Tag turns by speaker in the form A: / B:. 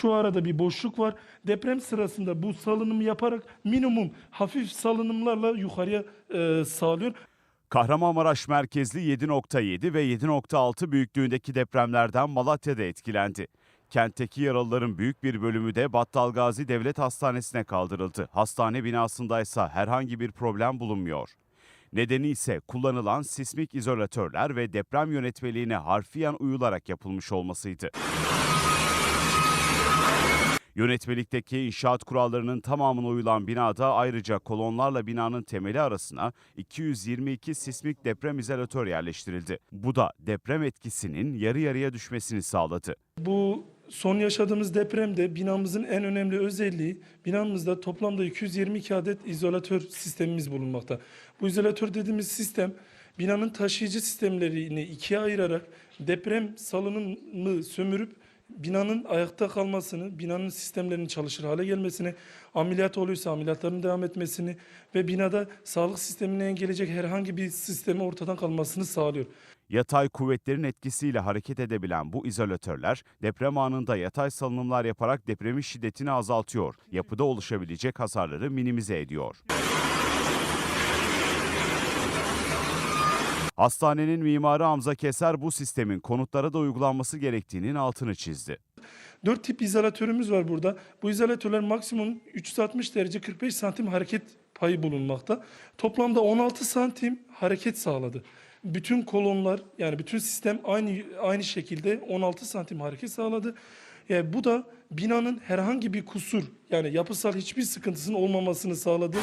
A: Şu arada bir boşluk var. Deprem sırasında bu salınımı yaparak minimum hafif salınımlarla yukarıya e, sağlıyor.
B: Kahramanmaraş merkezli 7.7 ve 7.6 büyüklüğündeki depremlerden Malatya'da etkilendi. Kentteki yaralıların büyük bir bölümü de Battalgazi Devlet Hastanesi'ne kaldırıldı. Hastane binasındaysa herhangi bir problem bulunmuyor. Nedeni ise kullanılan sismik izolatörler ve deprem yönetmeliğine harfiyen uyularak yapılmış olmasıydı. Yönetmelikteki inşaat kurallarının tamamına uyulan binada ayrıca kolonlarla binanın temeli arasına 222 sismik deprem izolatör yerleştirildi. Bu da deprem etkisinin yarı yarıya düşmesini sağladı.
A: Bu son yaşadığımız depremde binamızın en önemli özelliği binamızda toplamda 222 adet izolatör sistemimiz bulunmakta. Bu izolatör dediğimiz sistem binanın taşıyıcı sistemlerini ikiye ayırarak deprem salınımı sömürüp binanın ayakta kalmasını, binanın sistemlerinin çalışır hale gelmesini, ameliyat oluyorsa ameliyatların devam etmesini ve binada sağlık sistemini engelleyecek herhangi bir sistemin ortadan kalmasını sağlıyor.
B: Yatay kuvvetlerin etkisiyle hareket edebilen bu izolatörler deprem anında yatay salınımlar yaparak depremin şiddetini azaltıyor, yapıda oluşabilecek hasarları minimize ediyor. Hastanenin mimarı Hamza Keser bu sistemin konutlara da uygulanması gerektiğinin altını çizdi.
A: Dört tip izolatörümüz var burada. Bu izolatörler maksimum 360 derece 45 santim hareket payı bulunmakta. Toplamda 16 santim hareket sağladı. Bütün kolonlar yani bütün sistem aynı aynı şekilde 16 santim hareket sağladı. Yani bu da binanın herhangi bir kusur yani yapısal hiçbir sıkıntısının olmamasını sağladı.